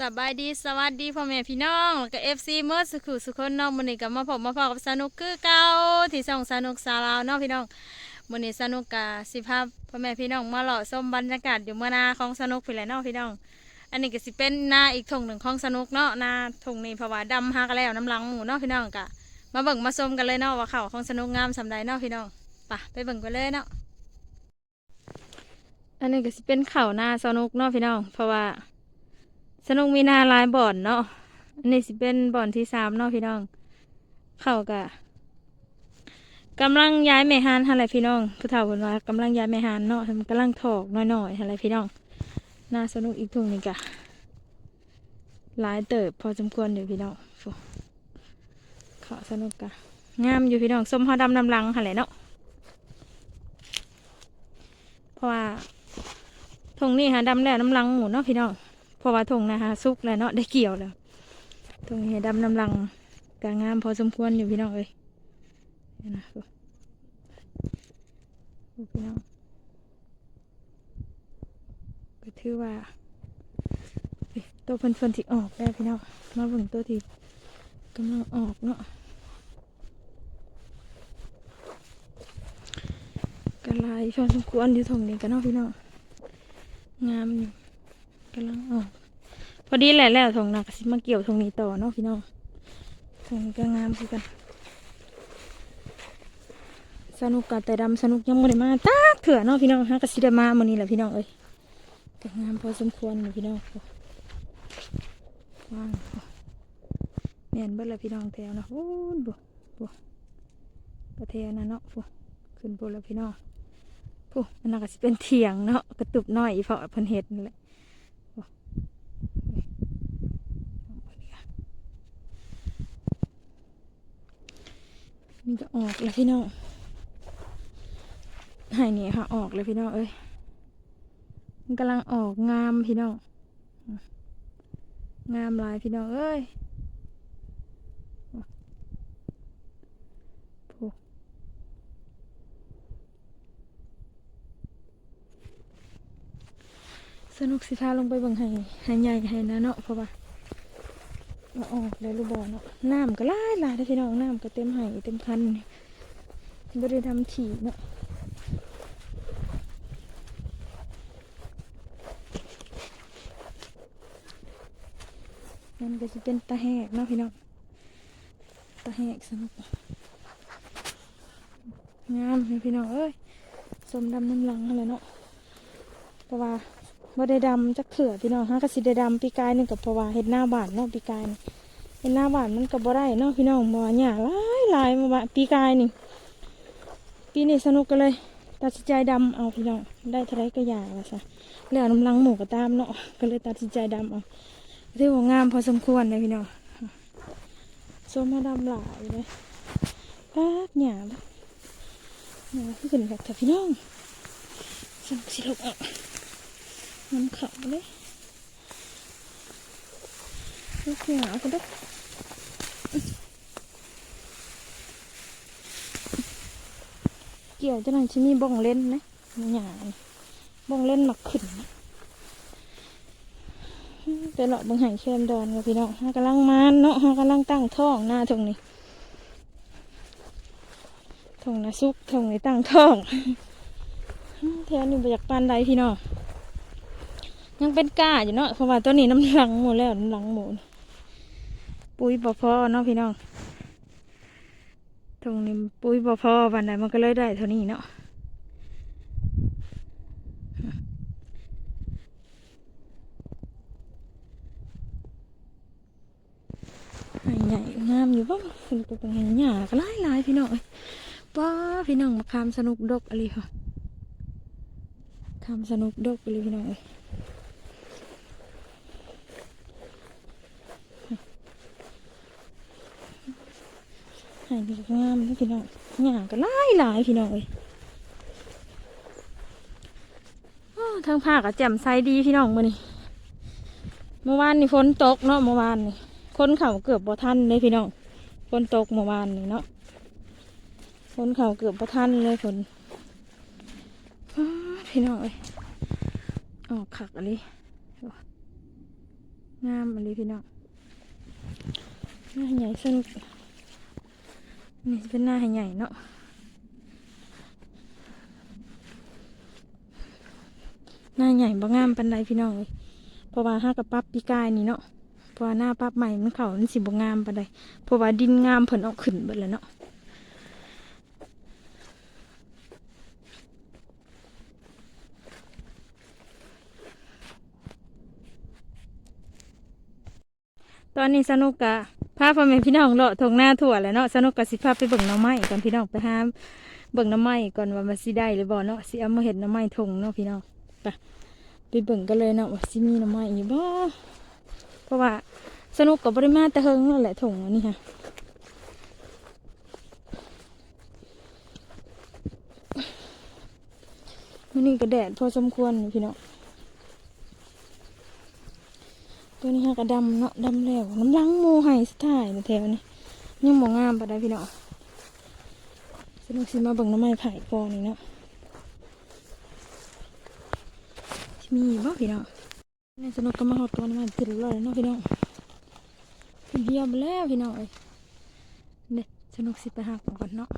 สบายดีสวัสดีพ่อแม่พี่น้องแล้วก็เอฟซีเมื่อสุขุสุขคนน้องมนี้ก็มาพบมาพอกับสนุกคือเก่าที่ส่องสนุกสาวลาวเนาะพี่น้องมนีสนุกกะสิพาพพ่อแม่พี่น้องมาเลาะชมบรรยากาศอยู่เมื่อนาของสนุกพี่แหละเนาะพี่น้อง อันนี้ก็สิเป็นนาอีกทงหนึ่งของสนุกเนาะนาทงนี้เพราะว่าดำหากันแล้วน้ำลังหมูเนาะพี่น้องกะมาเบิ่งมาชมกันเลยเนาะว่าเขาของสนุกงามสำใดเนาะพี่น้องไปไปเบิ่งกันเลยเนาะอันนี้ก็สิเป็นเข่าวนาสนุกเนาะพี่น้อง เพราะว่า สนุกมีนาลายบ่อนเนาะอันนี้สิเป็นบ่อนที่สามเนาะพี่น้อง เข้ากะกำลังย้ายแม่ฮานอะไรพี่น้องผู้เฒ่าคนว่ากำลังย้ายแม่ฮานเนาะมันกำลังถอกน้อยๆอะไรพี่น้อง น่าสนุกอีกทุ่งนี่กะหลายเติบพอสมควรอยู่พี่น้องเขาสนุกกะงามอยู่พี่น้องส้มหอดำนำลังอะไรเนาะเพราะว่าทงนี้หาดำแล้วน้ำลังหมูเนาะพี่น้อง เพราะว่าทงนะคะสุกแล้วเนาะได้เกี่ยวแล้วทงเฮดำน้ำลังกางามพอสมควรอยู่พี่น้องเอ้ยนี่นะพี่น้องก็ถือว่าตัวเพิ่นเพิ่นที่ออกแล้วพี่น้องมาเบิ่งตัวที่กำลังออกเนาะกระลายพอสมควรอยู่ทงนี้กันเนาะพี่น้องงามอยู่ กำลังออกพอดีแหละแล้วทงหนักสิมาเกี่ยวทงนี้ต่อเนาะพี่น้องทงนี้ก็งามคือกัน สนุกกับแต่ดำสนุกยังไม่ได้มาตากเถื่อเนาะพี่น้องฮะกสิได้มามื้อนี้แหละพี่น้องเอ้ยก็งามพอสมควรเลยพี่น้องว้าวแม่นเบิดเลยพี่น้องแถวนะโอ้บุบุกระเทนะเนาะบุขึ้นบุล้วพี่น้องผู้อันนั้นก็สิเป็นเถียงเนาะกระตุบน้อยอีเพราะพิ่นเฮ็ดนั่นแหละ นี่ก็ออกแล้วพี่น้องหายนี่ค่ะ ออกเลยพี่น้องเอ้ยมันกำลังออกงามพี่น้อง งามลายพี่น้องเอ้ยสนุกสิพาลงไปบังไห้ไห้ใหญ่ไห้นะเนาะเพราะว่า มาออกแล้วลูกบอลเนาะน้ำก็หลายลายเด้อพี่น้องน้ำก็เต็มไหเต็มคันบ่ได้ทำถี่เนาะมันก็จะเป็นตะแหกเนาะพี่น้องตะแหกสนุกงามเลยพี่น้องเอ้ยสมดำน้ำหลังอะไรเนาะแต่ว่า บ่ได้ดำจักเถื่อพี่น้องฮะก็สิได้ดำปีกายนึงกับเพราะว่าเห็ดหน้าบ้านเนาะปีกายเป็นหน้าบ้านมันก็บ่ได้เนาะพี่น้องบ่หญ้าหลายหลายมาบะปีกายนี่ปีนี้สนุกกันเลย ตัดสินใจดำเอาพี่น้องได้เท่าไรก็อย่าละซะแล้วน้ำลังหมูก็ตามเนาะก็เลยตัดสินใจดำเอาที่ว่างามพอสมควรเลยพี่น้องส้มมาดำหลายเลยป๊าดหญ้าบ่หญ้าขึ้นแบบแต่พี่น้องสังสิลกอะ น้ำขับเลยลูกหญ้าก็ได้เกี่ยวจะหน่อยชิมีบ้องเล่นนะหยานี่บ้องเล่นหมักขึ้นนะไปเลาะบังไห่เข้มดอนกับพี่น้องฮากำลังมานเนาะฮากำลังตั้งท้องหน้าตรงนี้ท้องนะซุกท้องนี้ตั้งท้องแถวนี้บอยากปานใดพี่น้อง ยังเป็นก้าอยู่เนาะเพราะว่าตัวนี้น้ำหลังหมูแล้วน้ำหลังหมู่ปุ๋ยบ่พอเนาะพี่น้องตรงนี้ปุ้ยบ่พอวันไหนมันก็เลยได้เท่านี้เนาะหายใหญ่งามอยู่บ้างคุณไปเป็นหญ้าก็หลายหลายพี่น้องป้าพี่น้องมาคามสนุกดกอะไรค่ะคามสนุกดกอะไรพี่น้องเอ้ย หายดีงามพี่น้องหญ้าก็หลายหลายพี่น้องเอ้ยทางภาคอะแจ่มใสดีพี่น้องมื้อนี้เมื่อวานนี่ฝนตกเนาะเมื่อวานนี่คนเขาเกือบบ่ทันเลยพี่น้องฝนตกเมื่อวานนี่เนาะฝนเขาเกือบบ่ทันเลยฝนพี่น้องเอ้ยออกขักอะไรงามอะไรพี่น้องหน้าใหญ่สนุก นี่เป็นหน้าใหญ่เนาะหน้าใหญ่บ่งามปันใดพี่น้องเลยเพราะว่าห้ากับปั๊บปีกายนี่เนาะเพราะว่าหน้าปั๊บใหม่มันเขามันสิบ่งามปันใดเพราะว่าดินงามเพิ่นเอาขึ้นเบิดแล้วเนาะตอนนี้สนุกกะ พาพ่อแม่พี่น้องเลาะทงหน้าถั่วแล้วเนาะสนุกกะสิพาพไปเบิ่งน้ำไม้ก่อนพี่น้องไปหาเบิ่งน้ำไม้ก่อนว่ามันสิได้หรือบ่เนาะสิเอามาเห็ดน้ำไม้ทงเนาะพี่น้องไปไปเบิ่งกันเลยเนาะว่าสิมีน้ำไม้อยู่บ่เพราะว่าสนุกกับปริมาแต่เฮงนั่นแหละทงนนี้ค่ะมันนี่ก็แดดพอสมควรพี่น้อง ตัวนี้ฮะก็ดำเนาะดำแล้วน้ำลังโมไห้สไตล์นแถวนี้ยังมองงามปะได้พี่เนาะสนุกสิมาเบิ่งน้ำไม้ไผ่กอนี่เนาะมีบ่พี่เนาะนี่สนุกก็มาหอดตัวน้ำม้ติดรอยแล้วเนาะพี่เนาะเยี่ยมแล้วพี่เนาะเอ้ยเนี่ยสนุกสิไปหักก่อนเนาะ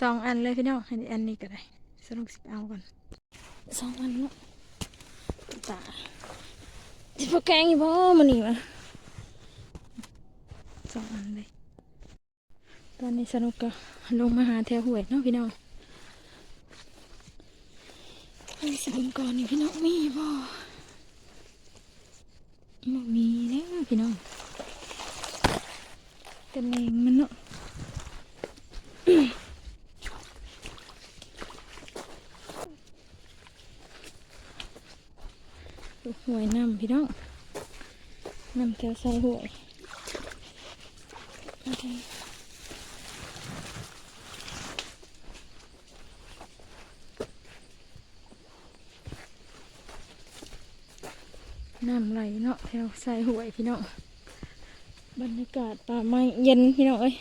สองอันเลยพี่เนาะอันนี้อันนี้ก็ได้สนุกสิไปเอาก่อนสองอันเนาะ ตาที่พกแกงอยู่พ่อมันนี่วะสองอันเลยตอนนี้สนุกก็ลงมาหาแถวหวยเนาะพี่น้องไอ้สิบก่อนนี่พี่น้องมีบ่บ่มีแล้วพี่น้องกันเองมันเนาะ หวยนำพี่น้องนำแถวใส่หวยน้ำไหลเนาะแถวใส่หวยพี่น้องบรรยากาศป่าไม้เย็นพี่น้องเอ้ย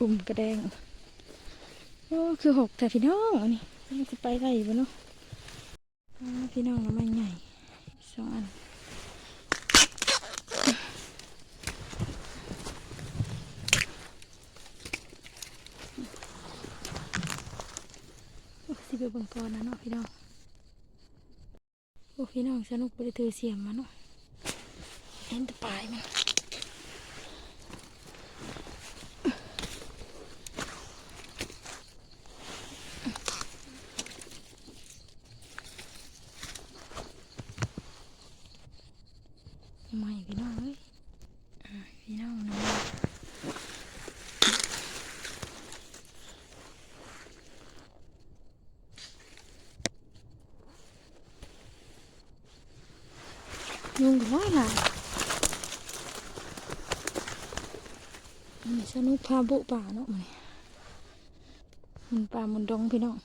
อุ่มกระแดงโอ้คือหกแต่พี่น้องอันนี้จะไปได้อยู่บ่เนาะ พี่น้องน้ำมันใหญ่สองอันสิไปเบังกอนนะเนาะพี่น้องโอ้พี่น้องสนุกไปได้ถือเสียมมาเนาะเห็นแต่ปลายมันไม่พี่น้องเอ้ยอ่าพี่น้องน้ำมัน ยุงก็ว่าล่ะมันสนุกพาบุป่าเนาะมันป่ามันดงพี่น้อง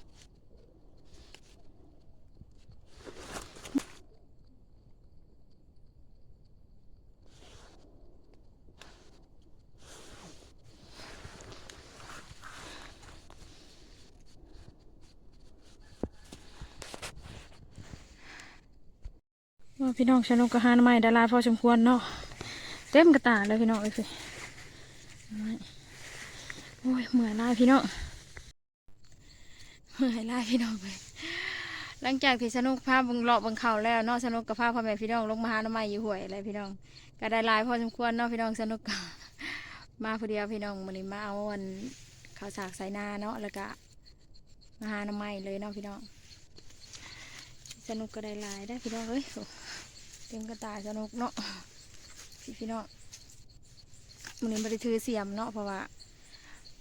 พี่น้องชนกกระหานไม้ดาราพอสมควรเนาะเต็มกระตาเลยพี่น้องเอ้ยสิโอ้ยเหมือนลายพี่น้องเหมือนลายพี่น้องเลยหลังจากที่สนุกพาบังเลาะบังเข่าแล้วเนาะสนุกกับพาพ่อแม่พี่น้องลงมาหาน้ำไม้อยู่ห่วยอะไรพี่น้องก็ได้ลายพอสมควรเนาะพี่น้องสนุกกมาผู้เดียวพี่น้องมันนี้มาเอาวันข้าวสากใส่นาเนาะแล้วก็มาหาน้ำไม้เลยเนาะพี่น้องสนุกก็ได้ลายได้พี่น้องเอ้ย เต็มกระตายสนุกเนาะพี่พี่เนาะมันนี้บริถือเสียมเนาะเพราะว่า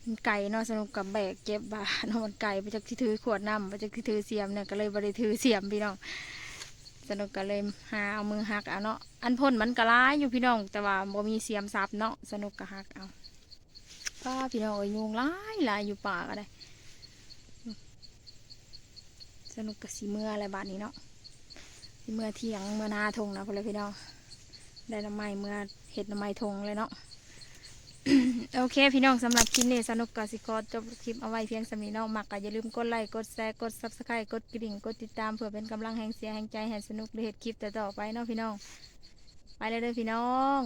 มันไก่เนาะสนุกกับแบกเก็บบาเนาะมันไก่ไปจากที่ถือขวดน้ำไปจากที่ถือเสียมเนี่ยก็เลยบริถือเสียมพี่น้องสนุกก็เลยหาเอามือหักเอาเนาะอันพ่นมันกระร้ายอยู่พี่น้อง แต่ว่าบ่มีเสียมซับเนาะสนุกก็หักเอาป้าพี่น้องเอ้ยยุงหลายหลายอยู่ป่าก็ได้สนุกกับสีเมื่ออะไรบาดนี้เนาะ เมื่อเที่ยงเมื่อนาทงนะพ่อเลยพี่น้องได้น้ำไม้เมื่อเห็ดน้ำไม้ทงเลยเนาะโอเค พี่น้องสำหรับคลิปนี้สนุกกสิกรจบคลิปเอาไว้เพียงสำนีเน้องมักก็อย่าลืมกดไลค์กดแชร์กดซับสไครต์กดกริ่งกดติดตามเพื่อเป็นกำลังแห่งเสียแห่งใจให้สนุกได้เห็ดคลิปต่อไปเนาะพี่น้อง ไปเลยเด้อพี่น้อง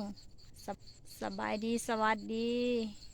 สสบายดีสวัสดี